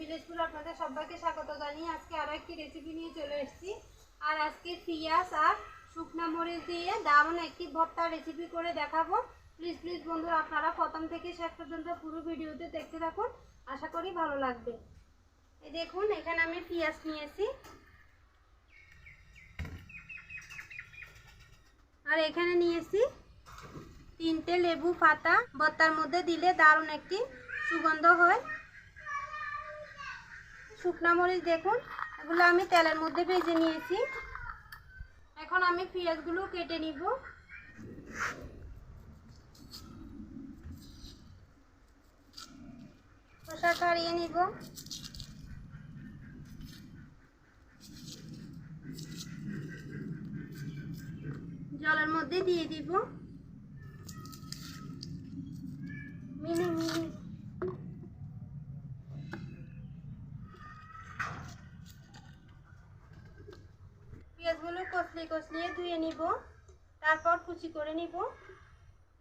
ভিলেজপুর আপনাদের সবাইকে স্বাগত জানিয়ে আজকে আরও একটি রেসিপি নিয়ে চলে এসেছি। আর আজকে পিঁয়াজ আর শুকনা মরিচ দিয়ে দারুণ একটি ভর্তা রেসিপি করে দেখাবো। প্লিজ প্লিজ বন্ধুরা, আপনারা প্রথম থেকে শেষ পর্যন্ত পুরো ভিডিওতে দেখতে থাকুন। আশা করি ভালো লাগবে। দেখুন, এখানে আমি পেঁয়াজ নিয়েছি। আর এখানে নিয়েছি তিনটে লেবু পাতা। ভর্তার মধ্যে দিলে দারুণ একটি সুগন্ধ হয়। শুকনা মরিচ দেখুন, এগুলো আমি তেলের মধ্যে ভেজে নিয়েছি। এখন আমি পেঁয়াজগুলো কেটে নিব। খোসা ছাড়িয়ে নিব। জলের মধ্যে দিয়ে দিব। মিনি মিনি পেঁয়াজগুলো কচলি কচলিয়ে ধুয়ে নিব, তারপর কুচি করে নিব।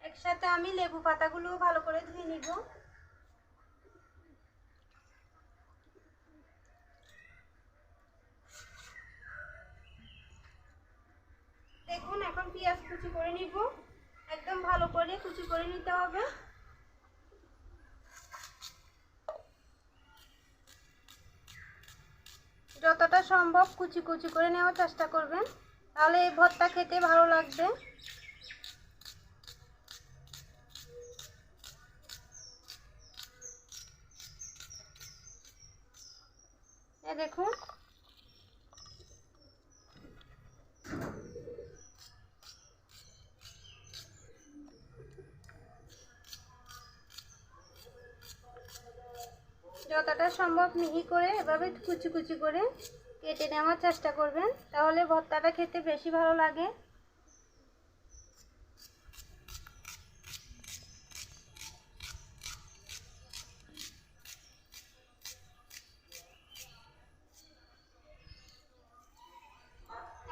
একসাথে আমি লেবু পাতাগুলো ভালো করে ধুয়ে নিব। দেখুন, এখন পেঁয়াজ কুচি করে নিব। একদম ভালো করে কুচি করে নিতে হবে। যতটা সম্ভব কুচি কুচি করে নেওয়ার চেষ্টা করবেন। তাহলে এই ভর্তা খেতে ভালো লাগবে। দেখুন যতটা সম্ভব মিহি করে এভাবে কুচি কুচি করে কেটে নেওয়ার চেষ্টা করবেন, তাহলে ভর্তাটা খেতে বেশি ভালো লাগে।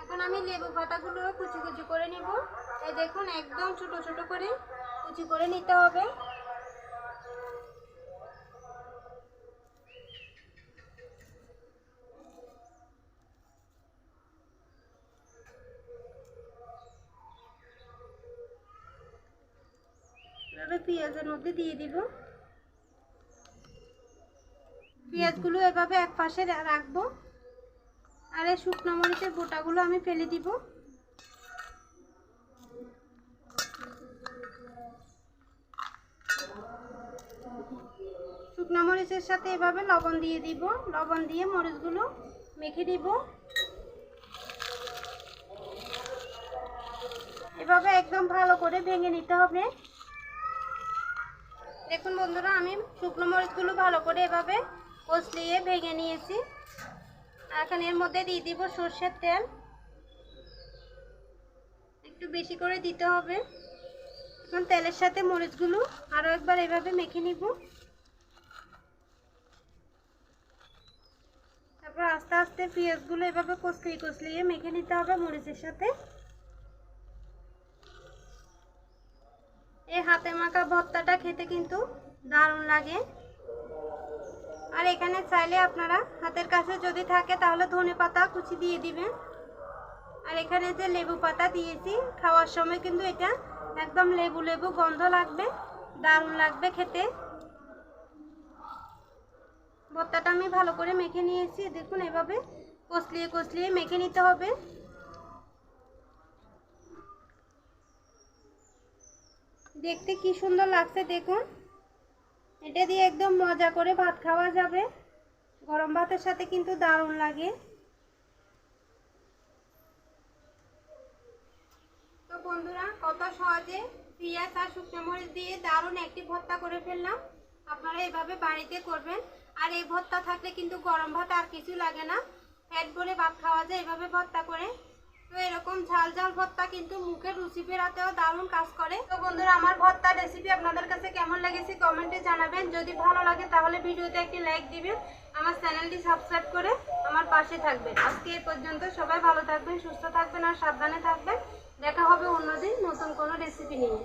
এখন আমি লেবু পাতাগুলো কুচি কুচি করে নিব। এই দেখুন, একদম ছোট ছোট করে কুচি করে নিতে হবে। এভাবে পেঁয়াজের মধ্যে দিয়ে দিব। পেঁয়াজগুলো এভাবে এক পাশে রাখব। আর এই শুকনো মরিচের বোটাগুলো আমি ফেলে দিব। শুকনো মরিচের সাথে এভাবে লবণ দিয়ে দিব। লবণ দিয়ে মরিচগুলো মেখে দিব। এভাবে একদম ভালো করে ভেঙে নিতে হবে। দেখুন বন্ধুরা, আমি শুকনো মরিচগুলো ভালো করে এভাবে কষলিয়ে ভেঙে নিয়েছি। এখন এর মধ্যে দিয়ে দিব সর্ষের তেল। একটু বেশি করে দিতে হবে। এখন তেলের সাথে মরিচগুলো আরও একবার এভাবে মেখে নিব। তারপর আস্তে আস্তে পেঁয়াজগুলো এভাবে কষলিয়ে কষলিয়ে মেখে নিতে হবে মরিচের সাথে। এই হাতে মাখা ভর্তাটা খেতে কিন্তু দারুণ লাগে। আর এখানে চাইলে আপনারা হাতের কাছে যদি থাকে তাহলে ধনে পাতা কুচি দিয়ে দিবেন। আর এখানে যে লেবু পাতা দিয়েছি, খাওয়ার সময় কিন্তু এটা একদম লেবু লেবু গন্ধ লাগবে, দারুণ লাগবে খেতে। ভর্তাটা আমি ভালো করে মেখে নিয়েছি, দেখুন এভাবে কষলিয়ে কষলিয়ে মেখে নিতে হবে। দেখতে কি সুন্দর লাগছে দেখুন। এটা দিয়ে একদম মজা করে ভাত খাওয়া যাবে। গরম ভাতের সাথে কিন্তু দারুণ লাগে। তো বন্ধুরা, কত সহজে পেঁয়াজ আর শুকনো মরিচ দিয়ে দারুণ একটি ভর্তা করে ফেললাম। আপনারা এভাবে বাড়িতে করবেন। আর এই ভর্তা থাকলে কিন্তু গরম ভাত আর কিছু লাগে না। পেট ভরে ভাত খাওয়া যায় এভাবে ভর্তা করে। তো এরকম ঝাল ঝাল ভর্তা কিন্তু মুখের রুচি ফেরাতেও দারুণ কাজ করে। তো বন্ধুরা, আমার ভর্তা রেসিপি আপনাদের কাছে কেমন লেগেছে কমেন্টে জানাবেন। যদি ভালো লাগে তাহলে ভিডিওতে একটি লাইক দিবেন, আমার চ্যানেলটি সাবস্ক্রাইব করে আমার পাশে থাকবেন। আজকে এই পর্যন্ত সবাই ভালো থাকবেন, সুস্থ থাকবেন আর সাবধানে থাকবেন। দেখা হবে অন্যদিন নতুন কোনো রেসিপি নিয়ে।